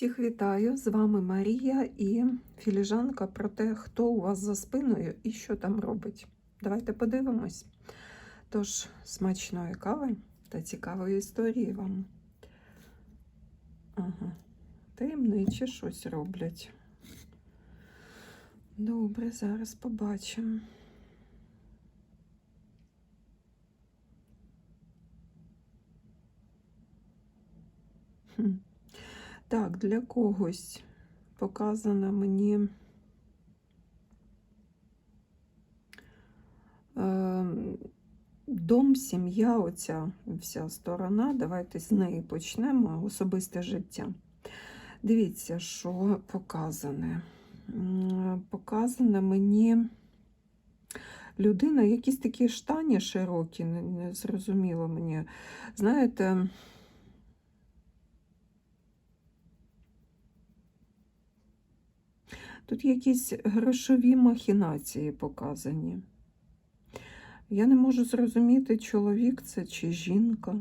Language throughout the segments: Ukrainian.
Всіх вітаю! З вами Марія і філіжанка про те, хто у вас за спиною і що там робить. Давайте подивимось. Тож, смачної кави та цікавої історії вам. Ага, таємниче щось роблять. Добре, зараз побачимо. Хм. Так, для когось показана мені е, дом, сім'я, оця вся сторона. Давайте з неї почнемо. Особисте життя. Дивіться, що показане. Показана мені людина, якісь такі штані широкі, не, зрозуміло мені. Знаєте, Тут якісь грошові махінації показані. Я не можу зрозуміти, чоловік це чи жінка.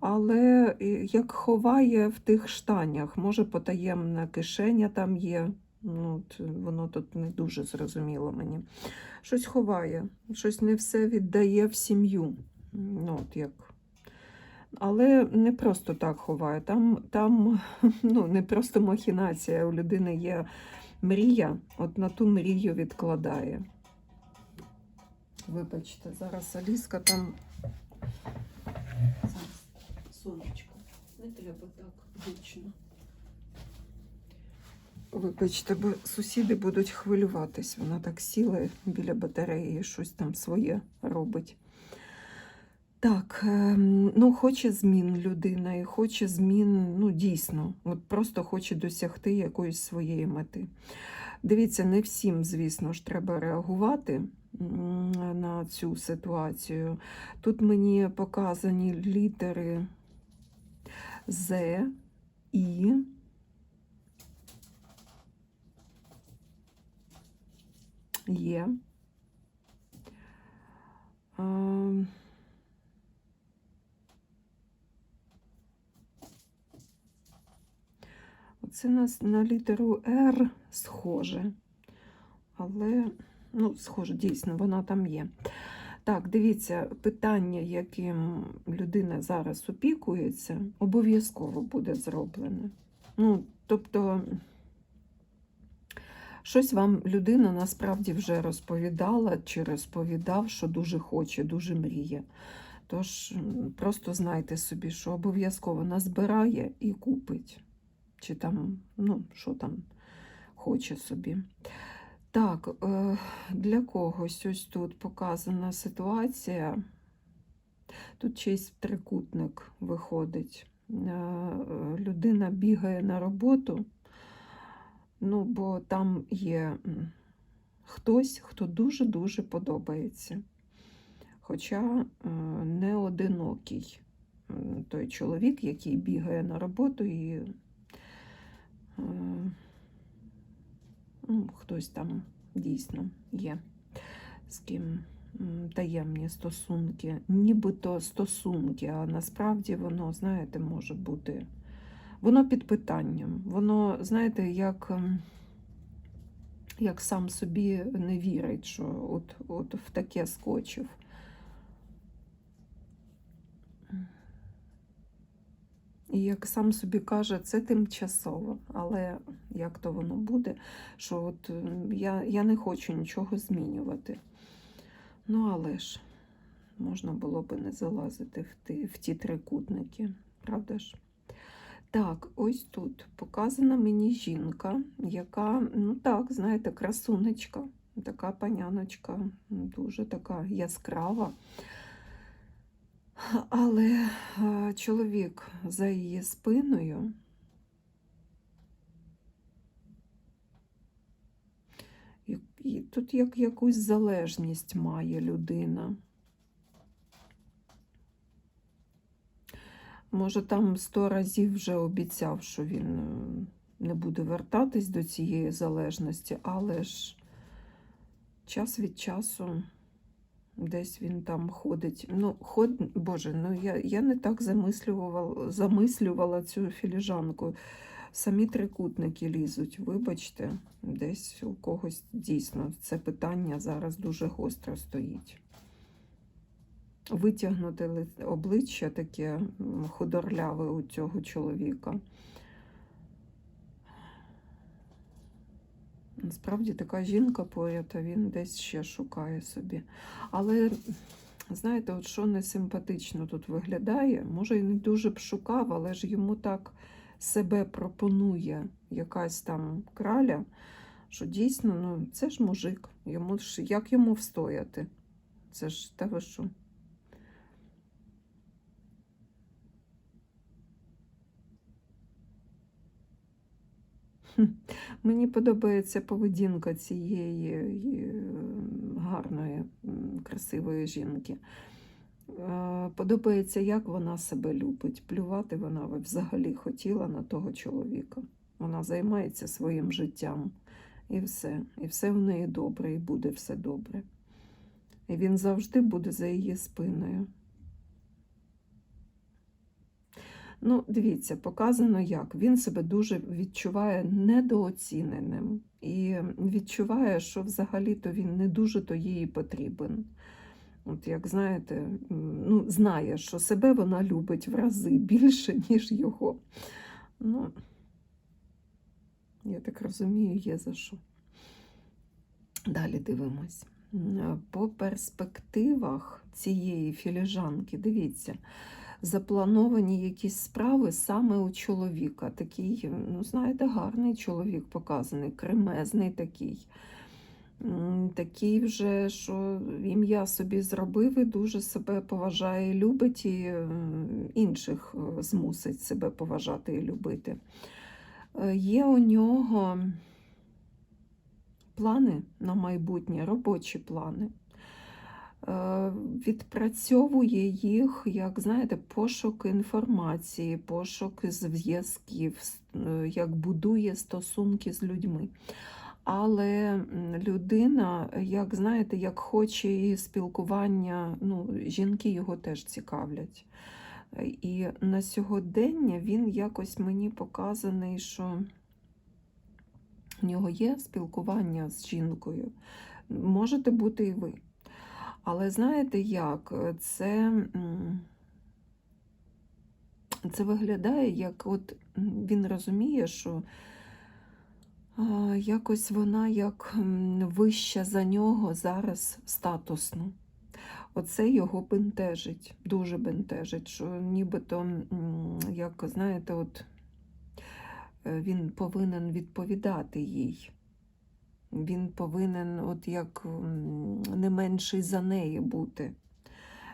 Але е, як ховає в тих штанях, може потаємна кишеня там є. Ну, от Воно тут не дуже зрозуміло мені. Щось ховає, щось не все віддає в сім'ю. Ну, от як. Але не просто так ховає. Там, там ну, не просто махінація, у людини є мрія, от на ту мрію відкладає. Вибачте, зараз Аліска там. Зараз, сонечко, не треба так гучно. Вибачте, бо сусіди будуть хвилюватись. Вона так сіла біля батареї, щось там своє робить. Так, ем, ну хоче змін людина і хоче змін, ну дійсно, от просто хоче досягти якоїсь своєї мети. Дивіться, не всім, звісно ж, треба реагувати на цю ситуацію. Тут мені показані літери З, І. Є. Ем, Це нас на літеру Р схоже. Але, ну, схоже, дійсно, вона там є. Так, дивіться, питання, яким людина зараз опікується, обов'язково буде зроблене. Ну, тобто, щось вам людина насправді вже розповідала чи розповідав, що дуже хоче, дуже мріє. Тож, просто знайте собі, що обов'язково назбирає і купить чи там, ну, що там хоче собі. Так, е, для когось ось тут показана ситуація. Тут чийсь трикутник виходить. Е, Людина бігає на роботу, ну, бо там є хтось, хто дуже-дуже подобається. Хоча е, не одинокий той чоловік, який бігає на роботу і ну, хтось там дійсно є, з ким таємні стосунки, нібито стосунки, а насправді воно, знаєте, може бути. Воно під питанням. Воно, знаєте, як, як сам собі не вірить, що от, от в таке скочив. І як сам собі каже, це тимчасово, але як то воно буде, що от я, я не хочу нічого змінювати. Ну, але ж можна було би не залазити в ті, в ті трикутники, правда ж? Так, ось тут показана мені жінка, яка, ну так, знаєте, красунечка, така паняночка, дуже така яскрава. Але е, чоловік за її спиною і, тут як якусь залежність має людина. Може, там сто разів вже обіцяв, що він е, не буде вертатись до цієї залежності, але ж час від часу Десь він там ходить. Ну, ход... Боже, ну я, я не так замислювала, замислювала цю філіжанку. Самі трикутники лізуть, вибачте, десь у когось дійсно це питання зараз дуже гостро стоїть. Витягнути обличчя таке худорляве у цього чоловіка. Насправді така жінка поряд, а він десь ще шукає собі. Але знаєте, от що не симпатично тут виглядає, може і не дуже б шукав, але ж йому так себе пропонує якась там краля, що дійсно, ну це ж мужик, йому ж як йому встояти? Це ж та що? Мені подобається поведінка цієї е, гарної, красивої жінки. Е, Подобається, як вона себе любить. Плювати вона взагалі хотіла на того чоловіка. Вона займається своїм життям і все. І все в неї добре, і буде все добре. І він завжди буде за її спиною. Ну, дивіться, показано як. Він себе дуже відчуває недооціненим і відчуває, що взагалі-то він не дуже то їй потрібен. От як знаєте, ну, знає, що себе вона любить в рази більше, ніж його. Ну, я так розумію, є за що. Далі дивимось. По перспективах цієї філіжанки, дивіться, заплановані якісь справи саме у чоловіка. Такий, ну, знаєте, гарний чоловік показаний, кремезний такий. Такий вже, що ім'я собі зробив і дуже себе поважає і любить, і інших е, змусить себе поважати і любити. Е, Є у нього плани на майбутнє, робочі плани. Е, Відпрацьовує їх, як знаєте, пошук інформації, пошук зв'язків, е, як будує стосунки з людьми. Але людина, як знаєте, як хоче і спілкування, ну, жінки його теж цікавлять. І на сьогодення він якось мені показаний, що в нього є спілкування з жінкою. Можете бути і ви. Але знаєте як? Це, це виглядає, як от він розуміє, що якось вона як вища за нього зараз статусно. Оце його бентежить, дуже бентежить, що нібито, як знаєте, от е, він повинен відповідати їй. Він повинен, от як не менший за неї бути.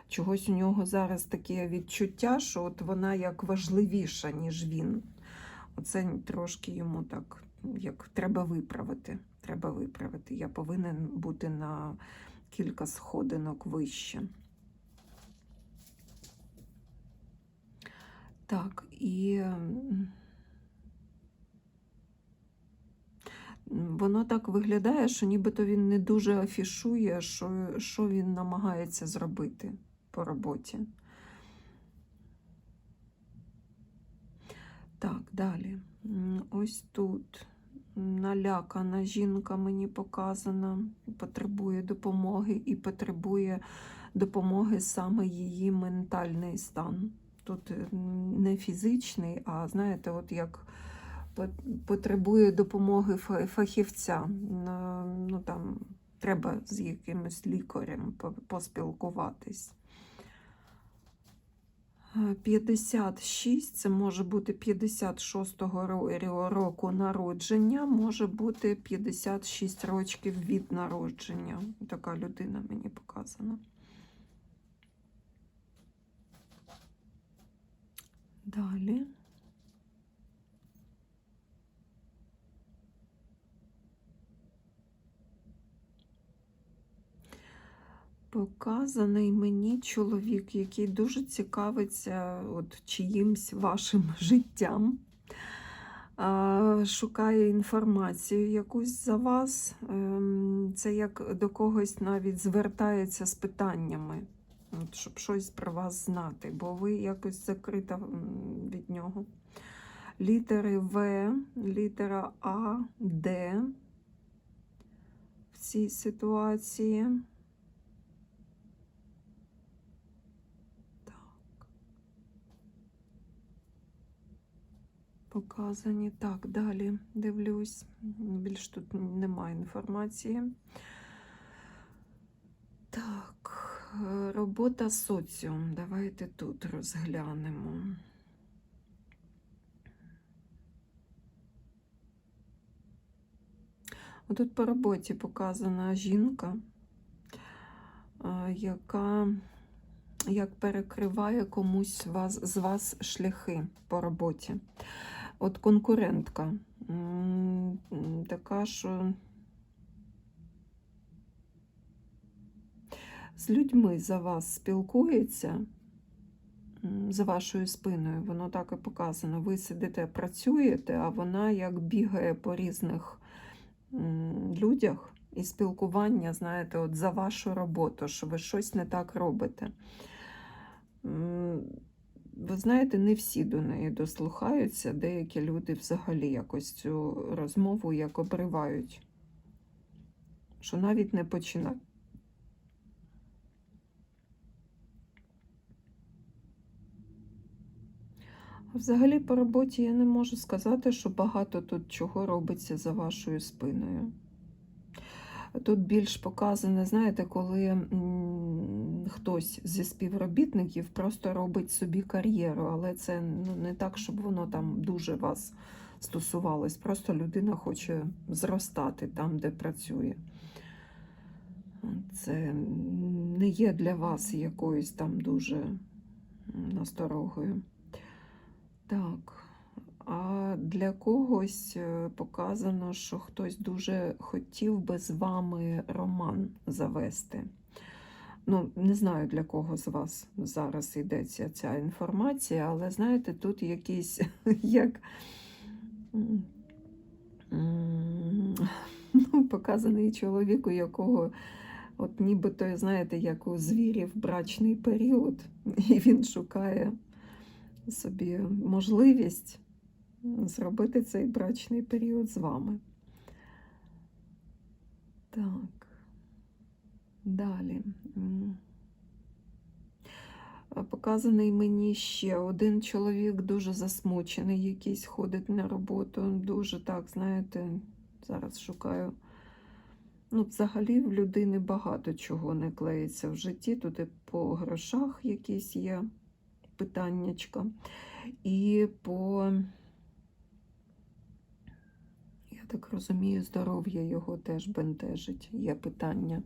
Чогось у нього зараз таке відчуття, що от вона як важливіша, ніж він. Оце трошки йому так, як треба виправити. Треба виправити. Я повинен бути на кілька сходинок вище. Так, і воно так виглядає, що нібито він не дуже афішує, що, що він намагається зробити по роботі. Так, далі. Ось тут налякана жінка мені показана, потребує допомоги і потребує допомоги саме її ментальний стан. Тут не фізичний, а знаєте, от як потребує допомоги фахівця. Ну, там, треба з якимось лікарем поспілкуватись. Е, 56 це може бути 56-го року народження, може бути 56 років від народження. Така людина мені показана. Далі. Показаний мені чоловік, який дуже цікавиться от чиїмсь вашим життям. шукає інформацію якусь за вас. Ем, Це як до когось навіть звертається з питаннями, от, щоб щось про вас знати, бо ви якось закрита від нього. Літери В, літера А, Д в цій ситуації. Показані. Так, далі дивлюсь. Більш тут немає інформації. Так, робота соціум. Давайте тут розглянемо. Тут по роботі показана жінка, яка як перекриває комусь з вас шляхи по роботі. От конкурентка така, що з людьми за вас спілкується, за вашою спиною, воно так і показано. Ви сидите, працюєте, а вона як бігає по різних людях і спілкування, знаєте, от за вашу роботу, що ви щось не так робите. Ви знаєте, не всі до неї дослухаються, деякі люди взагалі якось цю розмову як обривають, що навіть не починають. Взагалі по роботі я не можу сказати, що багато тут чого робиться за вашою спиною. Тут більш показане, знаєте, коли хтось зі співробітників просто робить собі кар'єру, але це ну, не так, щоб воно там дуже вас стосувалось. Просто людина хоче зростати там, де працює. Це не є для вас якоюсь там дуже насторогою. Так. А для когось е, показано, що хтось дуже хотів би з вами роман завести. Ну, не знаю, для кого з вас зараз йдеться ця інформація, але знаєте, тут якийсь як ну, показаний чоловік, у якого, от нібито, знаєте, як у звірів брачний період, і він шукає собі можливість зробити цей брачний період з вами. Так. Далі. Показаний мені ще один чоловік, дуже засмучений, якийсь ходить на роботу. Дуже так, знаєте, зараз шукаю. Ну, взагалі в людини багато чого не клеїться в житті. Тут і по грошах якісь є питаннячка. І по, так розумію, здоров'я його теж бентежить, є питання.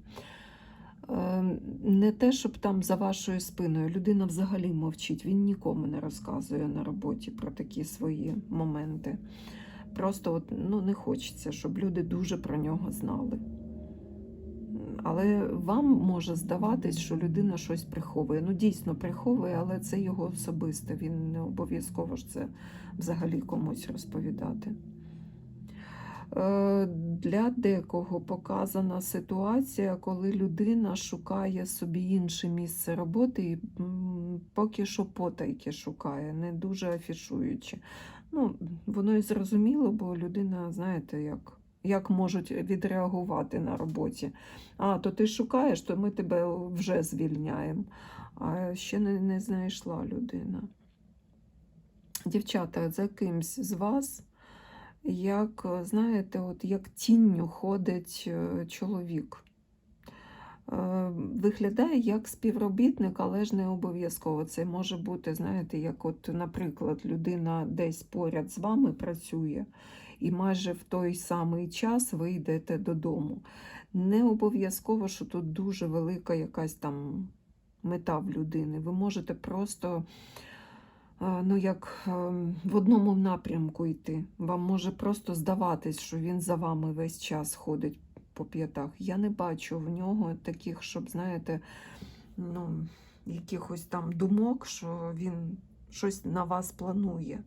Е, Не те, щоб там за вашою спиною людина взагалі мовчить, він нікому не розказує на роботі про такі свої моменти. Просто от, ну, не хочеться, щоб люди дуже про нього знали. Але вам може здаватись, що людина щось приховує. Ну, дійсно приховує, але це його особисте. Він не обов'язково ж це взагалі комусь розповідати. Е, Для декого показана ситуація, коли людина шукає собі інше місце роботи і поки що потайки шукає, не дуже афішуючи. Ну, воно і зрозуміло, бо людина, знаєте, як, як можуть відреагувати на роботі. А, то ти шукаєш, то ми тебе вже звільняємо. А ще не, не знайшла людина. Дівчата, за кимсь з вас, як, знаєте, от як тінню ходить е, чоловік. Е, Виглядає як співробітник, але ж не обов'язково. Це може бути, знаєте, як, от, наприклад, людина десь поряд з вами працює, і майже в той самий час ви йдете додому. Не обов'язково, що тут дуже велика якась там мета в людини. Ви можете просто ну, як ем, в одному напрямку йти. Вам може просто здаватись, що він за вами весь час ходить по п'ятах. Я не бачу в нього таких, щоб, знаєте, ну, якихось там думок, що він щось на вас планує.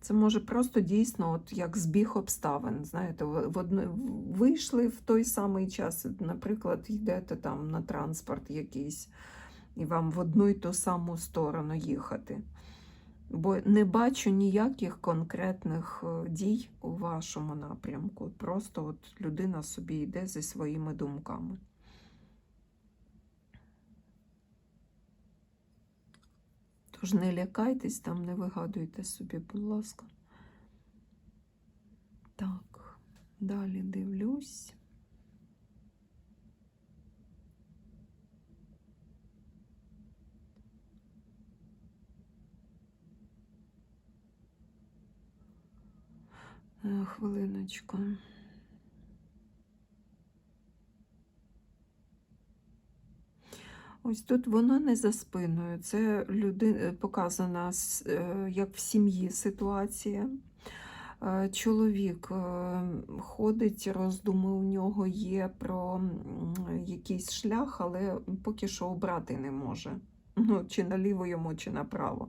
Це може просто дійсно, от як збіг обставин. Знаєте, в, одно, вийшли в той самий час, наприклад, йдете там на транспорт якийсь, і вам в одну й ту саму сторону їхати. Бо не бачу ніяких конкретних е, дій у вашому напрямку. Просто от людина собі йде зі своїми думками. Тож не лякайтесь там, не вигадуйте собі, будь ласка. Так, далі дивлюсь. Хвилиночку. Ось тут воно не за спиною. Це людина показана е, як в сім'ї ситуація. Е, Чоловік е, ходить, роздуми у нього є про якийсь шлях, але поки що обрати не може. Ну, чи наліво йому, чи направо.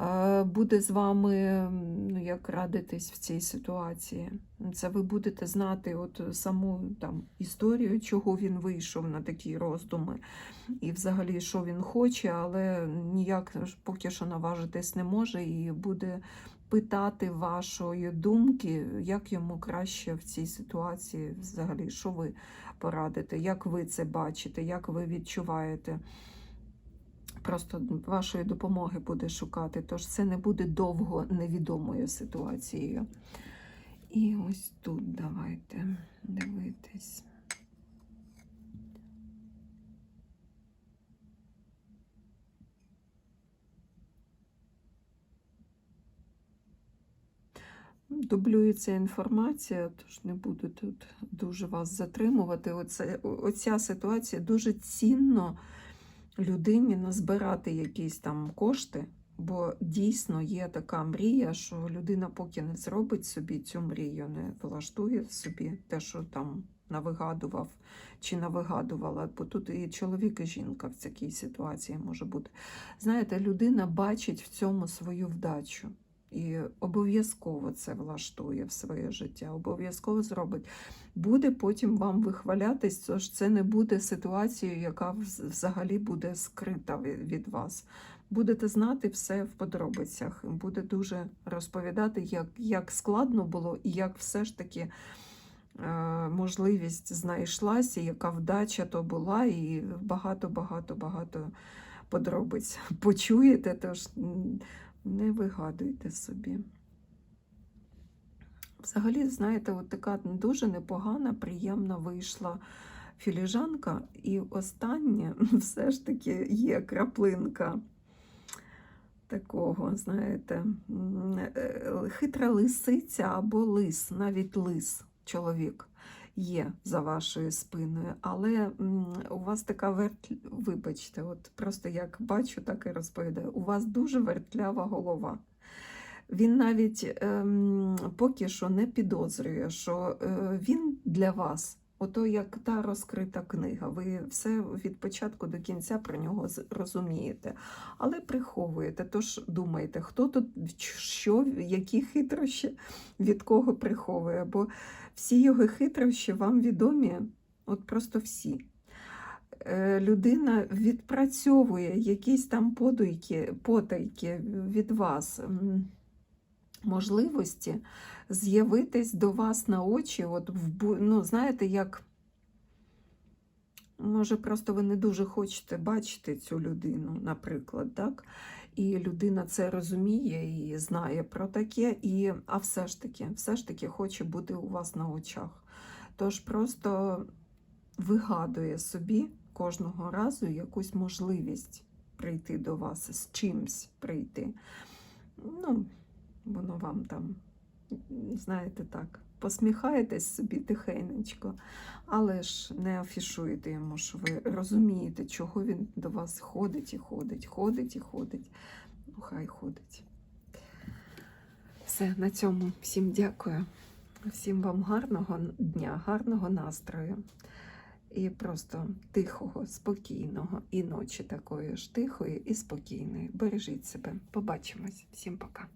Е, Буде з вами ну, як радитись в цій ситуації. Це ви будете знати от саму там історію, чого він вийшов на такі роздуми, і взагалі, що він хоче, але ніяк поки що наважитись не може, і буде питати вашої думки, як йому краще в цій ситуації, взагалі, що ви порадите, як ви це бачите, як ви відчуваєте. Просто вашої допомоги буде шукати, тож це не буде довго невідомою ситуацією. І ось тут давайте дивитись. Дублюється інформація, тож не буду тут дуже вас затримувати. Оце, оця ситуація дуже цінно людині назбирати якісь там кошти, бо дійсно є така мрія, що людина поки не зробить собі цю мрію, не влаштує собі те, що там навигадував чи навигадувала, бо тут і чоловік, і жінка в такій ситуації може бути. Знаєте, людина бачить в цьому свою вдачу. І обов'язково це влаштує в своє життя, обов'язково зробить. Буде потім вам вихвалятись, тож це не буде ситуацією, яка взагалі буде скрита від вас. Будете знати все в подробицях. Буде дуже розповідати, як, як складно було і як все ж таки е, можливість знайшлася, яка вдача то була, і багато-багато-багато подробиць почуєте, тож не вигадуйте собі. Взагалі, знаєте, от така дуже непогана, приємна вийшла філіжанка, і останнє все ж таки є краплинка такого, знаєте, е, хитра лисиця або лис, навіть лис, чоловік. Є за вашою спиною, але у вас така вертля, вибачте, от просто як бачу, так і розповідаю. У вас дуже вертлява голова. Він навіть ем, поки що не підозрює, що е, він для вас, ото як та розкрита книга. Ви все від початку до кінця про нього розумієте, але приховуєте. Тож думаєте, хто тут що, які хитрощі від кого приховує? Бо всі його хитрощі вам відомі, от просто всі. Е, Людина відпрацьовує якісь там подуйки, потайки від вас. Можливості з'явитись до вас на очі, от ну, знаєте, як, може, просто ви не дуже хочете бачити цю людину, наприклад, так? І людина це розуміє і знає про таке, і, а все ж таки, все ж таки хоче бути у вас на очах. Тож просто вигадує собі кожного разу якусь можливість прийти до вас, з чимсь прийти. Ну, воно вам там, знаєте так, посміхаєтесь собі тихенечко, але ж не афішуєте йому, що ви розумієте, чого він до вас ходить і ходить, ходить і ходить. Ну, хай ходить. Все, на цьому всім дякую. Всім вам гарного дня, гарного настрою. І просто тихого, спокійного, і ночі такої ж тихої і спокійної. Бережіть себе. Побачимось. Всім пока.